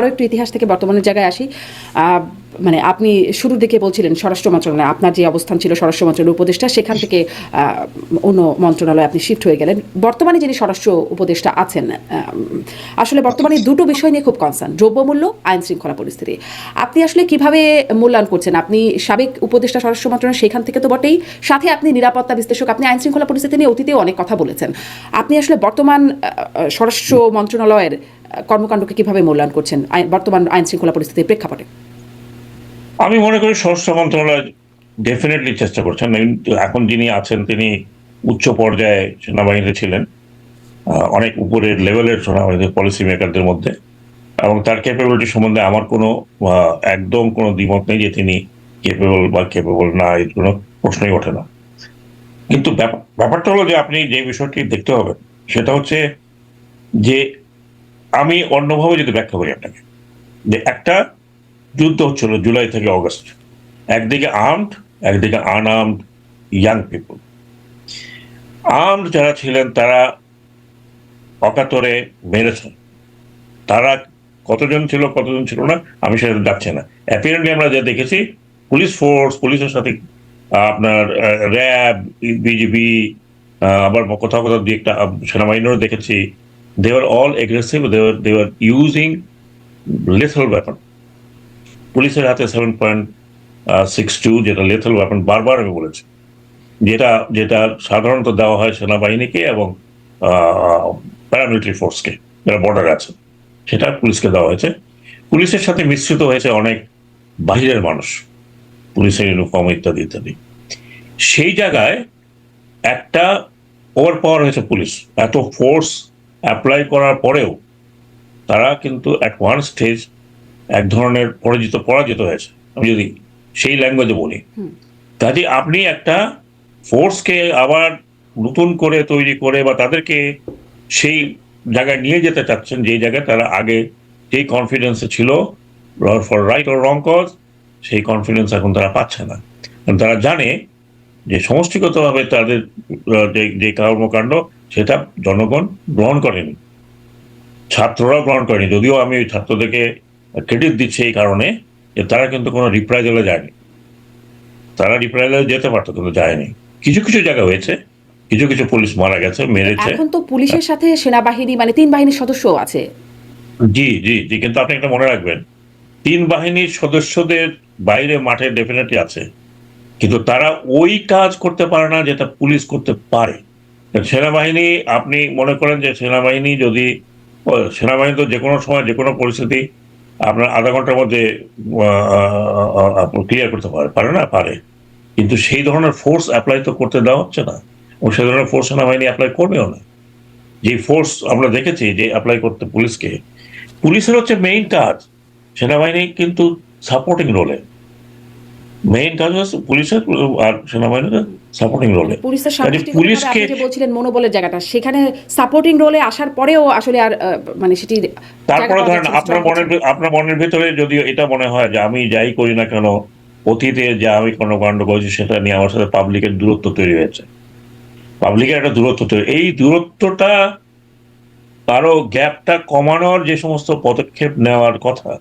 আরও একটু ইতিহাস থেকে বর্তমানের জায়গায় আসি। মানে আপনি শুরুর দিকে বলছিলেন স্বরাষ্ট্র মন্ত্রণালয়, আপনার যে অবস্থান ছিল স্বরাষ্ট্র মন্ত্রণালয় উপদেষ্টা, সেখান থেকে অন্য মন্ত্রণালয়ে আপনি শিফট হয়ে গেলেন। বর্তমানে যিনি স্বরাষ্ট্র উপদেষ্টা আছেন আসলে বর্তমানে দুটো বিষয় নিয়ে খুব কনসার্ন দ্রব্যমূল্য আইন শৃঙ্খলা পরিস্থিতি। আপনি আসলে কীভাবে মূল্যায়ন করছেন? আপনি সাবেক উপদেষ্টা স্বরাষ্ট্র মন্ত্রণালয় সেখান থেকে তো বটেই, সাথে আপনি নিরাপত্তা বিশ্লেষক, আপনি আইন শৃঙ্খলা পরিস্থিতি নিয়ে অতীতেও অনেক কথা বলেছেন। আপনি আসলে বর্তমান স্বরাষ্ট্র মন্ত্রণালয়ের কর্মকাণ্ডকে কীভাবে মূল্যায়ন করছেন? বর্তমান আইন শৃঙ্খলা পরিস্থিতির প্রেক্ষাপটে। আমি মনে করি স্বরাষ্ট্র মন্ত্রণালয় ডেফিনেটলি চেষ্টা করছেন এখন যিনি আছেন, তিনি উচ্চ পর্যায়ে সেনাবাহিনীতে ছিলেন অনেক উপরের লেভেলের সেনাবাহিনীর পলিসি মেকারদের মধ্যে। এবং তার ক্যাপাবিলিটি সম্বন্ধে আমার কোনো একদম কোনো দ্বিমত নেই যে তিনি কেপেবল বা কেপেবল না, এর কোনো প্রশ্নই ওঠে না। কিন্তু ব্যাপার- ব্যাপারটা হলো যে আপনি যে বিষয়টি দেখতে হবে, সেটা হচ্ছে যে আমি অন্যভাবে যদি ব্যাখ্যা করি আপনাকে, যে একটা যুদ্ধ হচ্ছিল জুলাই থেকে অগস্ট। একদিকে আর্মড একদিকে আনআর্মড ইয়াং পিপল আর্মড যারা ছিলেন তারা অকাতরে মেরেছেন। তারা কতজন ছিল কতজন ছিল না, আমি সেটা যাচ্ছি না। অ্যাপিয়ারেন্টলি আমরা যা দেখেছি পুলিশ ফোর্স পুলিশের সাথে আপনার র্যাব বিজিবি আবার কোথাও কোথাও দিয়ে একটা সেনাবাহিনীরও দেখেছি। দেওয়ার অল এগ্রেসিভ দেওয়ার দেওয়ার ইউজিং লিথল ওয়েপন পুলিশের হাতে সেভেন পয়েন্ট সিক্স টু যেটা লেথল ওয়েপন বারবার আমি বলেছি। যেটা যেটা সাধারণত দেওয়া হয় সেনাবাহিনীকে এবং প্যারামিলিটারি ফোর্সকে যারা বর্ডার আছে। সেটা পুলিশকে দেওয়া হয়েছে। পুলিশের সাথে মিশ্রিত হয়েছে অনেক বাহিরের মানুষ। পুলিশের ইউনিফর্ম ইত্যাদি ইত্যাদি। সেই জায়গায় একটা ওভার পাওয়ার হয়েছে পুলিশ। এত ফোর্স অ্যাপ্লাই করার পরেও তারা কিন্তু অ্যাট ওয়ান স্টেজ এক ধরনের পরাজিত পরাজিত হয়েছে আমি যদি সেই ল্যাঙ্গুয়েজে বলি। কাজে আপনি একটা ফোর্সকে আবার নতুন করে তৈরি করে বা তাদেরকে সেই জায়গায় নিয়ে যেতে চাচ্ছেন যেই জায়গায় তারা আগে যেই কনফিডেন্সে ছিল for right or wrong cause সেই কনফিডেন্স এখন তারা পাচ্ছে না তারা জানে যে সমষ্টিগতভাবে তাদের যে যে কর্মকাণ্ড সেটা জনগণ গ্রহণ করেনি। ছাত্ররাও গ্রহণ করেনি। যদিও আমি ওই ছাত্রদেরকে ক্রেডিট দিচ্ছি এই কারণে যে তারা কিন্তু কোনো রিপ্রাইজালে যায়নি। তারা রিপ্রাইজালে যেতে পারতো কিন্তু যায়নি। কিছু কিছু জায়গা হয়েছে। কিছু কিছু পুলিশ মারা গেছে মেরেছে। এখন তো পুলিশের সাথে সেনাবাহিনী মানে তিন বাহিনীর সদস্য আছে। জি জি জি কিন্তু আপনি একটা মনে রাখবেন। তিন বাহিনীর সদস্যদের বাইরে মাঠে ডেফিনেটলি আছে। কিন্তু তারা ওই কাজ করতে পারে না যেটা পুলিশ করতে পারে। সেনাবাহিনী, আপনি মনে করেন যে সেনাবাহিনী যদি সেনাবাহিনী তো যে কোনো সময় যে কোনো পরিস্থিতি আপনার আধা ঘণ্টার মধ্যে ক্লিয়ার করতে পারে পারে না? পারে। কিন্তু সেই ধরনের ফোর্স অ্যাপ্লাই তো করতে দেওয়া হচ্ছে না। ও সেই ধরনের ফোর্স সেনাবাহিনী অ্যাপ্লাই করবেও না। যে ফোর্স আমরা দেখেছি যে অ্যাপ্লাই করতে পুলিশকে, পুলিশের হচ্ছে মেইন কাজ। সেনাবাহিনী কিন্তু সাপোর্টিং রোলে মেইন পুলিশের আর সেনাবাহিনীর সাপোর্টিং রোলে পুলিশের পুলিশকে- আপনি বলছিলেন মনোবলের জায়গাটা সেখানে সাপোর্টিং রোলে আসার পরেও আসলে আর মানে সেটি তারপরে ধরেন আপনার মনের আপনার মনের ভেতরে যদি এটা মনে হয় যে আমি যাই করি না কেন অতীতে যে আমি কোনো কাণ্ড করেছি সেটা নিয়ে আমার সাথে পাবলিকের দূরত্ব তৈরি হয়েছে। পাবলিকের একটা দূরত্ব তৈরি এই দূরত্বটা কারও গ্যাপটা কমানোর যে সমস্ত পদক্ষেপ নেওয়ার কথা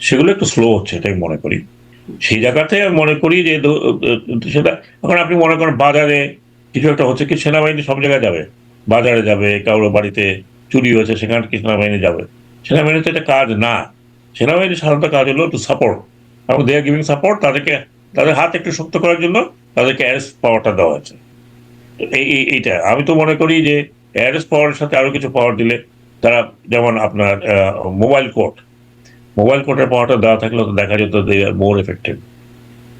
সেগুলো একটু স্লো হচ্ছে এটাই মনে করি। সেই জায়গাতে আমি মনে করি যে সেটা, এখন আপনি মনে করেন বাজারে কিছু একটা হচ্ছে কি সেনাবাহিনী সব জায়গায় যাবে। বাজারে যাবে, কারোর বাড়িতে চুরি হয়েছে, সেখানে কি সেনাবাহিনী যাবে। সেনাবাহিনী তো এটা কাজ না। সেনাবাহিনীর সাধারণত কাজ হলো টু সাপোর্ট এবং দে আর গিভিং সাপোর্ট তাদেরকে, তাদের হাত একটু শক্ত করার জন্য তাদেরকে অ্যারেস্ট পাওয়ারটা দেওয়া হয়েছে। এই- এইটা। আমি তো মনে করি যে অ্যারেস্ট পাওয়ারের সাথে আরও কিছু পাওয়ার দিলে তারা, যেমন আপনার মোবাইল কোর্ট মোবাইল কোর্টের পাওয়াটা দেওয়া থাকলে তো দেখা যেত দে আর মোর এফেক্টিভ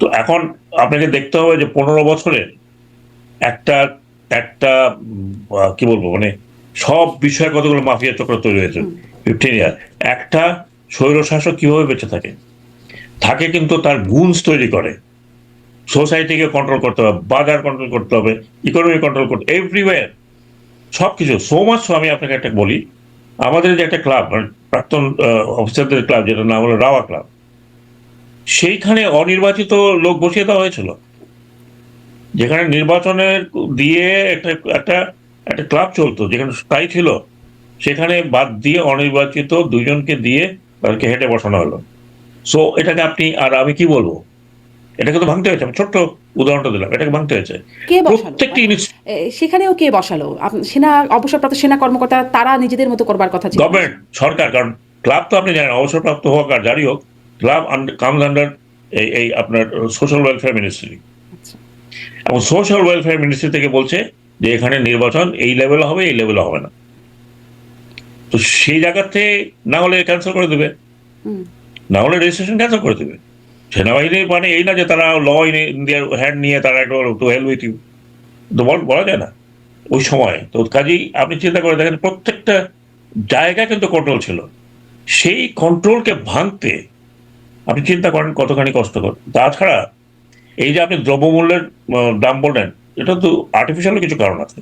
তো এখন আপনাকে দেখতে হবে যে পনেরো বছরে একটা একটা কি বলব মানে সব বিষয়ে কতগুলো মাফিয়া চক্র তৈরি হয়েছে। ফিফটিন ইয়ার একটা স্বৈরশাসক কীভাবে বেঁচে থাকে? থাকে কিন্তু তার গুণস তৈরি করে। সোসাইটিকে কন্ট্রোল করতে হবে বাজার কন্ট্রোল করতে হবে ইকোনমি কন্ট্রোল করতে এভরিওয়ার সব কিছু সো মাচ আমি আপনাকে একটা বলি আমাদের যে একটা ক্লাব মানে প্রাক্তন অফিসারদের ক্লাব, যেটার নাম হলো রাওয়া ক্লাব, সেইখানে অনির্বাচিত লোক বসিয়ে দেওয়া হয়েছিল। যেখানে নির্বাচনের দিয়ে একটা একটা একটা ক্লাব চলতো, যেখানে স্থায়ী ছিল, সেখানে বাদ দিয়ে অনির্বাচিত দুজনকে দিয়ে তাদেরকে হেঁটে বসানো হলো। সো এটাকে আপনি, আর আমি কি বলব? এটাকে তো ভাঙতে হয়েছে আমি ছোট্ট উদাহরণটা দিলাম এটাকে ভাঙতে হয়েছে। প্রত্যেকটি সেখানেও কে বসালো? সেনা অবসরপ্রাপ্ত সেনা কর্মকর্তা তারা নিজেদের মতো করবার কথা ছিল। গভর্নমেন্ট সরকার কারণ ক্লাব তো আপনি জানেন অবসরপ্রাপ্ত হোক আর যারই হোক ক্লাব কামস আন্ডার এই এই আপনার সোশ্যাল ওয়েলফেয়ার মিনিস্ট্রি। আচ্ছা। এবং সোশ্যাল ওয়েলফেয়ার মিনিস্ট্রি থেকে বলছে যে এখানে নির্বাচন এই লেভেলে হবে এই লেভেলে হবে না। তো সেই জায়গাতে না হলে ক্যান্সেল করে দেবে। না হলে রেজিস্ট্রেশন ক্যান্সেল করে দেবে। সেনাবাহিনী মানে এই না যে তারা ল ইন ইন্ডিয়ার হ্যান্ড নিয়ে তারা একটু টু হেল্প উইথ ইউ বলা যায় না। ওই সময় তো কাজেই আপনি চিন্তা করে দেখেন, প্রত্যেকটা জায়গা কিন্তু কন্ট্রোল ছিল। সেই কন্ট্রোলকে ভাঙতে আপনি চিন্তা করেন কতখানি কষ্টকর। তাছাড়া এই যে আপনি দ্রব্যমূল্যের দাম বললেন, এটা তো আর্টিফিশিয়াল কিছু কারণ আছে।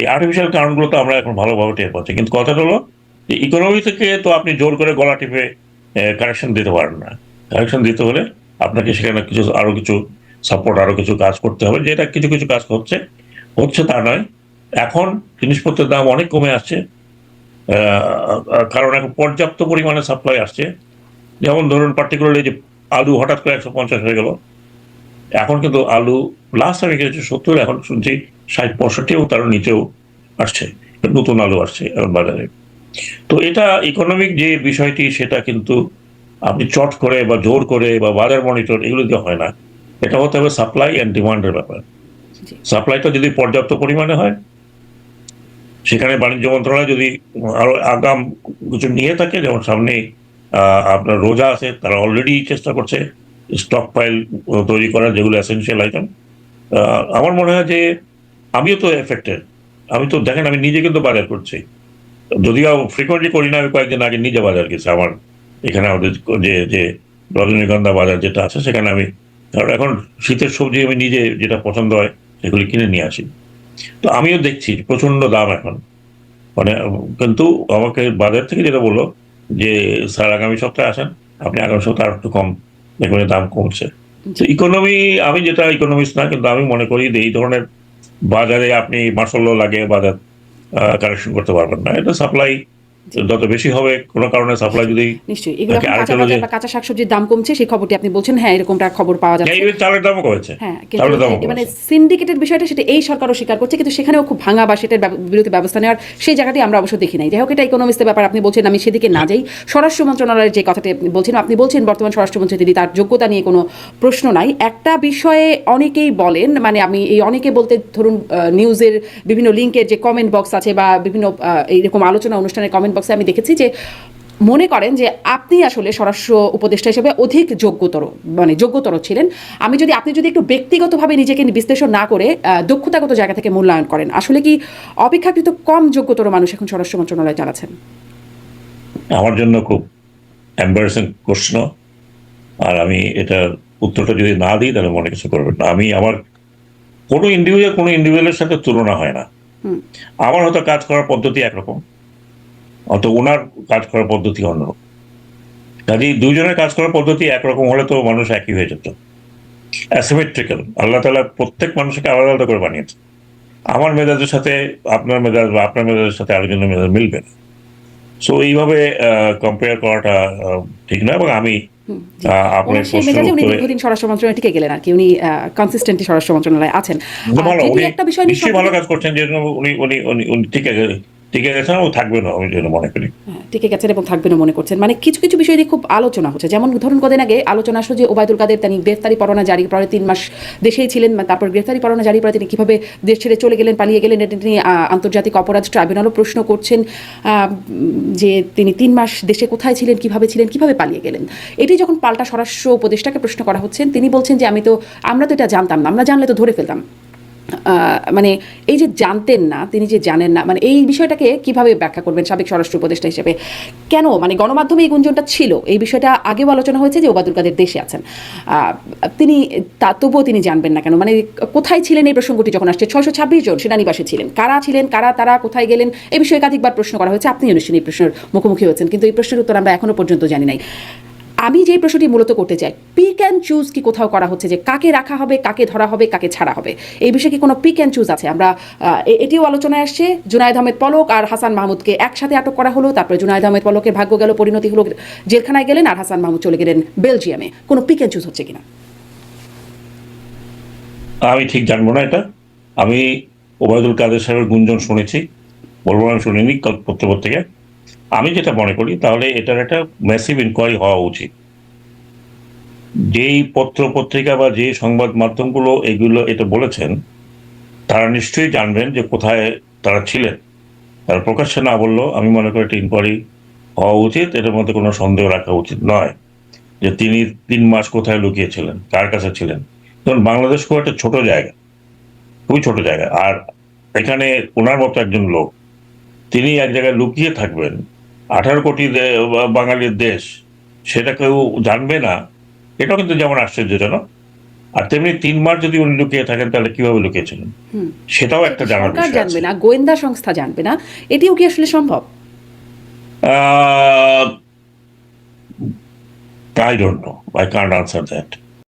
এই আর্টিফিশিয়াল কারণগুলো তো আমরা এখন ভালোভাবে টের পাচ্ছি। কিন্তু কথাটা হলো যে ইকোনমি থেকে তো আপনি জোর করে গলা টিপে কারেকশন দিতে পারেন না। কারেকশন দিতে হলে আপনাকে সেখানে কিছু, আরও কিছু সাপোর্ট আরও কিছু কাজ করতে হবে। যেটা কিছু কিছু কাজ হচ্ছে হচ্ছে তা নয়। এখন জিনিসপত্রের দাম অনেক কমে আসছে। কারণ এখন পর্যাপ্ত পরিমাণে সাপ্লাই আসছে। যেমন ধরুন পার্টিকুলারলি যে আলু হঠাৎ করে একশো পঞ্চাশ হয়ে গেল। এখন কিন্তু আলু লাস্ট আমি গেছি সত্তর, এখন শুনছি ষাট পঁয়ষট্টি এবং তার নিচেও আসছে। নতুন আলু আসছে এখন বাজারে। তো এটা ইকোনমিক যে বিষয়টি, সেটা কিন্তু আপনি চট করে বা জোর করে বা বাজার মনিটর এগুলো দিয়ে হয় না। এটা হতে হবে সাপ্লাই অ্যান্ড ডিমান্ডের ব্যাপার। সাপ্লাইটা যদি পর্যাপ্ত পরিমাণে হয় সেখানে বাণিজ্য মন্ত্রণালয় যদি আরও আগাম কিছু নিয়ে থাকে যেমন সামনে আপনার রোজা আছে তারা অলরেডি চেষ্টা করছে স্টক ফাইল তৈরি করার যেগুলো এসেন্সিয়াল আইটেম আমার মনে হয় যে আমিও তো এফেক্টেড আমি তো দেখেন আমি নিজে কিন্তু বাজার করছি। যদিও ফ্রিকোয়েন্টলি করি না আমি কয়েকদিন আগে নিজে বাজার গেছি আমার এখানে আমাদের যে যে রজনীগন্ধা বাজার যেটা আছে, সেখানে আমি কারণ এখন শীতের সবজি আমি নিজে যেটা পছন্দ হয়, সেগুলি কিনে নিয়ে আসি। তো আমিও দেখছি প্রচণ্ড দাম এখন। মানে কিন্তু আমাকে বাজার থেকে যেটা বলল যে, স্যার আগামী সপ্তাহে আসেন, আপনি আগামী সপ্তাহে আর একটু কম, দেখবেন দাম কমছে। তো ইকোনমি, আমি যেটা ইকোনমিস্ট না, কিন্তু আমি মনে করি যে এই ধরনের বাজারে আপনি মার্শাল লাগে বাজার কারেকশন করতে পারবেন না। এটা সাপ্লাই যত বেশি হবে কোনো কারণে সাপ্লাই যদি নিশ্চয়ই। এগুলো কাঁচা শাকসবিজির দাম কমছে সেই খবরটি আপনি বলছেন হ্যাঁ এরকমটা খবর পাওয়া যাচ্ছে। এই চালের দামও কমেছে। হ্যাঁ মানে বিষয়টা সেটা এই সরকারও স্বীকার করছে কিন্তু সেখানেও খুব ভাঙা বা সেটার বিরুদ্ধে ব্যবস্থা নেওয়ার সেই জায়গাটি আমরা অবশ্য দেখি নাই। যাই হোক এটা ইকোনমিক্সের ব্যাপার আপনি বলছেন আমি সেদিকে না যাই। স্বরাষ্ট্র মন্ত্রণালয়ের যে কথাটি আপনি বলছেন আপনি বলছেন বর্তমান স্বরাষ্ট্রমন্ত্রী তিনি তার যোগ্যতা নিয়ে কোনো প্রশ্ন নাই। একটা বিষয়ে অনেকেই বলেন মানে আমি এই অনেকে বলতে ধরুন নিউজের বিভিন্ন লিঙ্কের যে কমেন্ট বক্স আছে বা বিভিন্ন এইরকম আলোচনা অনুষ্ঠানের কমেন্ট বক্সে আমি দেখেছি যে মনে করেন যে আপনি আসলে স্বরাষ্ট্র উপদেষ্টা হিসেবে অধিক যোগ্যতর মানে যোগ্যতর ছিলেন। আমি যদি আপনি যদি একটু ব্যক্তিগতভাবে নিজেকে বিশ্লেষণ না করে দক্ষতাগত জায়গা থেকে মূল্যায়ন করেন আসলে কি অপেক্ষাকৃত কম যোগ্যতর মানুষ এখন স্বরাষ্ট্র মন্ত্রণালয়ে চালাচ্ছেন? আমার জন্য খুব এম্বারেসিং প্রশ্ন আর আমি এটা উত্তরটা যদি না দিই তাহলে মনে কিছু করবেন না। আমি আমার কোনো ইন্ডিভিজুয়াল কোনো ইন্ডিভিজুয়ালের সাথে তুলনা হয় না। আমার হয়তো কাজ করার পদ্ধতি একরকম। অত ওনার কাজ করার পদ্ধতি অন্যরকম। কাজেই দুইজনের কাজ করার পদ্ধতি একরকম হলে তো মানুষ একই হয়ে যেত। অ্যাসিমেট্রিক্যাল আল্লাহ তালা প্রত্যেক মানুষকে আলাদা আলাদা করে বানিয়েছে আমার মেজাজের সাথে আপনার মেজাজ বা আপনার মেজাজের সাথে আরেকজনের মেজাজ মিলবে না। সো এইভাবে কম্পেয়ার করাটা ঠিক না? এবং আমি আপনার ওনার সেই প্রশ্নের উনি উত্তরে দীর্ঘদিন স্বরাষ্ট্র মন্ত্রণালয়ে টিকে গেলেন আর কি। উনি কনসিস্টেন্টলি স্বরাষ্ট্র মন্ত্রণালয়ে আছেন। ভালো একটা বিষয় নিয়ে ভালো কাজ করছেন যে উনি উনি উনি টিকে টিকে আমি যেন মনে করি। হ্যাঁ, টিকে গেছেন এবং মনে করছেন। মানে কিছু কিছু বিষয় নিয়ে খুব আলোচনা হচ্ছে। যেমন ধরুন কদিন আগে আলোচনা আসলো যে ওবায়দুল কাদের তিনি গ্রেফতারি পরোয়ানা জারি তিন মাস দেশেই ছিলেন তারপর গ্রেফতারি পরোয়ানা জারি পরে তিনি দেশ ছেড়ে চলে গেলেন পালিয়ে গেলেন এটা আন্তর্জাতিক অপরাধ ট্রাইব্যুনালও প্রশ্ন করছেন যে তিনি তিন মাস দেশে কোথায় ছিলেন কীভাবে ছিলেন কীভাবে পালিয়ে গেলেন। এটি যখন পাল্টা স্বরাষ্ট্র উপদেষ্টাকে প্রশ্ন করা হচ্ছেন তিনি বলছেন যে আমি তো আমরা তো এটা জানতাম না আমরা জানলে তো ধরে ফেলতাম। মানে এই যে জানতেন না, তিনি যে জানেন না মানে এই বিষয়টাকে কীভাবে ব্যাখ্যা করবেন সাবেক স্বরাষ্ট্র উপদেষ্টা হিসেবে? কেন? মানে গণমাধ্যমে এই গুঞ্জনটা ছিল, এই বিষয়টা আগেও আলোচনা হয়েছে যে ওবায়দুল কাদের দেশে আছেন। তিনি, তা তবুও তিনি জানবেন না কেন? মানে কোথায় ছিলেন এই প্রসঙ্গটি যখন আসছে? ছয়শো ছাব্বিশ জন সেনানিবাসে ছিলেন। কারা ছিলেন? কারা, তারা কোথায় গেলেন? এই বিষয়ে একাধিকবার প্রশ্ন করা হয়েছে। আপনি নিশ্চয়ই এই প্রশ্নের মুখোমুখি হয়েছেন, কিন্তু এই প্রশ্নের উত্তর আমরা এখনও পর্যন্ত জানি নাই। আমি যে প্রশ্নটি মূলত করতে চাই পিক অ্যান্ড চুজ কি কোথাও করা হচ্ছে, যে কাকে রাখা হবে, কাকে ধরা হবে, কাকে ছাড়া হবে? এই বিষয়ে কি কোনো পিক অ্যান্ড চুজ আছে? আমরা এটিও আলোচনায় আসছে। জুনায়দ আহমেদ পলক আর হাসান মাহমুদকে একসাথে আটক করা হলো। তারপরে জুনায়দ আহমেদ পলকের ভাগ্য গেল, পরিণতি হলো জেলখানায় গেলেন আর হাসান মাহমুদ চলে গেলেন বেলজিয়ামে। কোনো পিক অ্যান্ড চুজ হচ্ছে কিনা? আমি ঠিক জানব না এটা। আমি ওবায়দুল কাদের সাহেবের গুঞ্জন শুনেছি। বলব আমি শুনিনি পত্রপত্রিকায় আমি যেটা মনে করি, তাহলে এটার একটা ম্যাসিভ ইনকোয়ারি হওয়া উচিত। যেই পত্র পত্রিকা বা যে সংবাদ মাধ্যমগুলো এগুলো এটা বলেছেন, তারা নিশ্চয়ই জানবেন যে কোথায় তারা ছিলেন। তারা প্রকাশ্যে না বললেও আমি মনে করি একটা ইনকোয়ারি হওয়া উচিত, এটার মধ্যে কোনো সন্দেহ রাখা উচিত নয় যে তিনি তিন মাস কোথায় লুকিয়েছিলেন, কার কাছে ছিলেন। ধরুন, বাংলাদেশ খুব একটা ছোট জায়গা, খুবই ছোট জায়গা। আর এখানে ওনার মতো একজন লোক, তিনি এক জায়গায় লুকিয়ে থাকবেন আঠারো কোটি বাঙালির দেশ সেটা কেউ জানবে না এটাও কিন্তু যেমন আশ্চর্যজনক আর তেমনি তিন মাস যদি উনি লুকিয়ে থাকেন তাহলে কীভাবে লুকিয়েছিলেন সেটাও একটা জানার বিষয় জানবে না গোয়েন্দা সংস্থা জানবে না এটিও কি আসলে সম্ভব I don't know. I can't answer that.